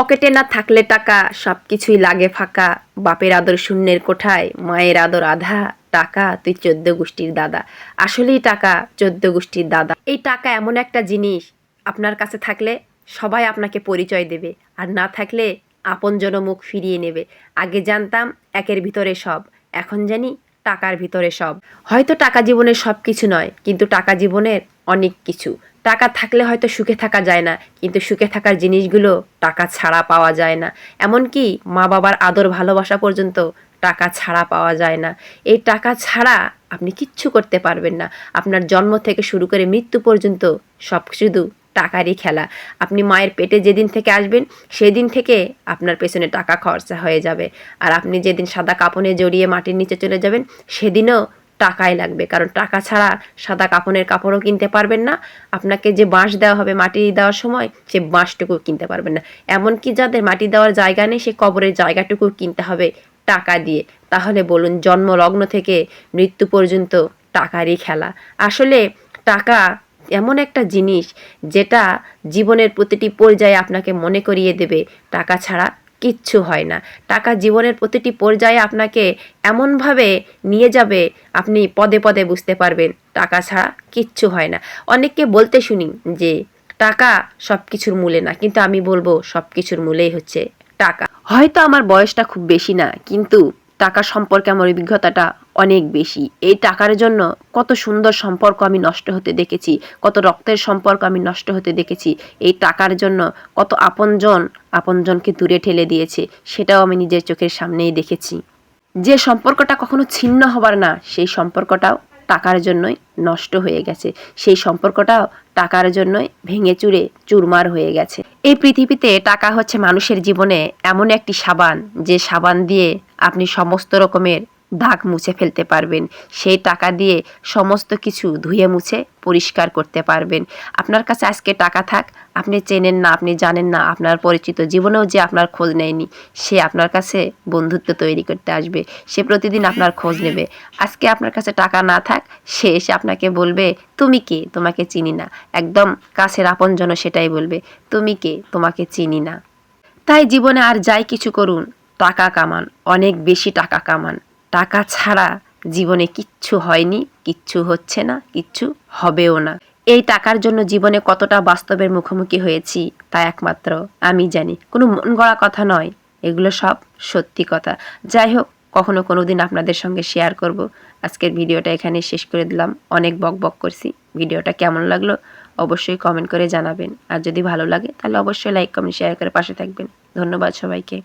পকেটে না থাকলে টাকা সব কিছুই লাগে ফাঁকা। বাপের আদর শূন্যের কোঠায়, মায়ের আদর আধা, টাকা তুই চোদ্দ গোষ্ঠীর দাদা। আসলেই টাকা চোদ্দ গোষ্ঠীর দাদা। এই টাকা এমন একটা জিনিস, আপনার কাছে থাকলে সবাই আপনাকে পরিচয় দেবে, আর না থাকলে আপনজন মুখ ফিরিয়ে নেবে। আগে জানতাম একের ভিতরে সব, এখন জানি টাকার ভিতরে সব। হয়তো টাকা জীবনের সব কিছু নয়, কিন্তু টাকা জীবনের অনেক কিছু। টাকা থাকলে হয়তো সুখে থাকা যায় না, কিন্তু সুখে থাকার জিনিসগুলো টাকা ছাড়া পাওয়া যায় না। এমনকি মা বাবার আদর ভালোবাসা পর্যন্ত টাকা ছাড়া পাওয়া যায় না। এই টাকা ছাড়া আপনি কিচ্ছু করতে পারবেন না। আপনার জন্ম থেকে শুরু করে মৃত্যু পর্যন্ত সব শুধু টাকারই খেলা। আপনি মায়ের পেটে যেদিন থেকে আসবেন, সেদিন থেকে আপনার পেছনে টাকা খরচা হয়ে যাবে। আর আপনি যেদিন সাদা কাপড়ে জড়িয়ে মাটির নিচে চলে যাবেন, সেদিনও টাকাই লাগবে। কারণ টাকা ছাড়া সাদা কাপড়ের কাপড়ও কিনতে পারবেন না। আপনাকে যে বাঁশ দেওয়া হবে মাটি দেওয়ার সময়, সে বাঁশটুকু কিনতে পারবেন না। এমনকি যাদের মাটি দেওয়ার জায়গা নেই, সে কবরের জায়গাটুকু কিনতে হবে টাকা দিয়ে। তাহলে বলুন, জন্মলগ্ন থেকে মৃত্যু পর্যন্ত টাকারই খেলা। আসলে টাকা এমন একটা জিনিস, যেটা জীবনের প্রতিটি পর্যায়ে আপনাকে মনে করিয়ে দেবে। টাকা ছাড়া কিচ্ছু হয় না। টাকা জীবনের প্রতিটি পর্যায়ে আপনাকে এমনভাবে নিয়ে যাবে, আপনি পদে পদে বুঝতে পারবেন। টাকা ছাড়া কিচ্ছু হয় না। অনেককে বলতে শুনি যে, টাকা সব কিছুর মূলে না। কিন্তু আমি বলব সব কিছুর মূলেই হচ্ছে টাকা। হয়তো আমার বয়সটা খুব বেশি না, কিন্তু টাকা সম্পর্কে আমার অভিজ্ঞতাটা অনেক বেশি। এই টাকার জন্য কত সুন্দর সম্পর্ক আমি নষ্ট হতে দেখেছি, কত রক্তের সম্পর্ক আমি নষ্ট হতে দেখেছি, এই টাকার জন্য কত আপনজন, আপনজনকে দূরে ঠেলে দিয়েছে, সেটাও আমি নিজের চোখের সামনেই দেখেছি। যে সম্পর্কটা কখনো ছিন্ন হবার না, সেই সম্পর্কটাও টাকার জন্যই নষ্ট হয়ে গেছে। সেই সম্পর্কটাও টাকার জন্যই ভেঙে চুরে চুরমার হয়ে গেছে। এই পৃথিবীতে টাকা হচ্ছে মানুষের জীবনে এমন একটি সাবান, যে সাবান দিয়ে আপনি সমস্ত রকমের দাগ মুছে ফেলতে পারবেন। সেই টাকা দিয়ে সমস্ত কিছু ধুয়ে মুছে পরিষ্কার করতে পারবেন। আপনার কাছে আজকে টাকা থাক, আপনি চেনেন না, আপনি জানেন না, আপনার পরিচিত জীবনেও যে আপনার খোঁজ নেয়নি, সে আপনার কাছে বন্ধুত্ব তৈরি করতে আসবে। সে প্রতিদিন আপনার খোঁজ নেবে। আজকে আপনার কাছে টাকা না থাক, সে এসে আপনাকে বলবে, তুমি কে? তোমাকে চিনি না। একদম কাছের আপনজন সেটাই বলবে, তুমি কে? তোমাকে চিনি না। তাই জীবনে আর যাই কিছু করুন, টাকা কামান, অনেক বেশি টাকা কামান। টাকা ছাড়া জীবনে কিচ্ছু হয়নি, কিচ্ছু হচ্ছে না, কিচ্ছু হবেও না। এই টাকার জন্য জীবনে কতটা বাস্তবের মুখোমুখি হয়েছি তা একমাত্র আমি জানি। কোনো মন গড়া কথা নয়, এগুলো সব সত্যি কথা। যাই হোক, কখনো কোনো দিন আপনাদের সঙ্গে শেয়ার করব। আজকের ভিডিওটা এখানে শেষ করে দিলাম। অনেক বক বক করছি। ভিডিওটা কেমন লাগল অবশ্যই কমেন্ট করে জানাবেন। আর যদি ভালো লাগে, তাহলে অবশ্যই লাইক কমেন্ট শেয়ার করে পাশে থাকবেন। ধন্যবাদ সবাইকে।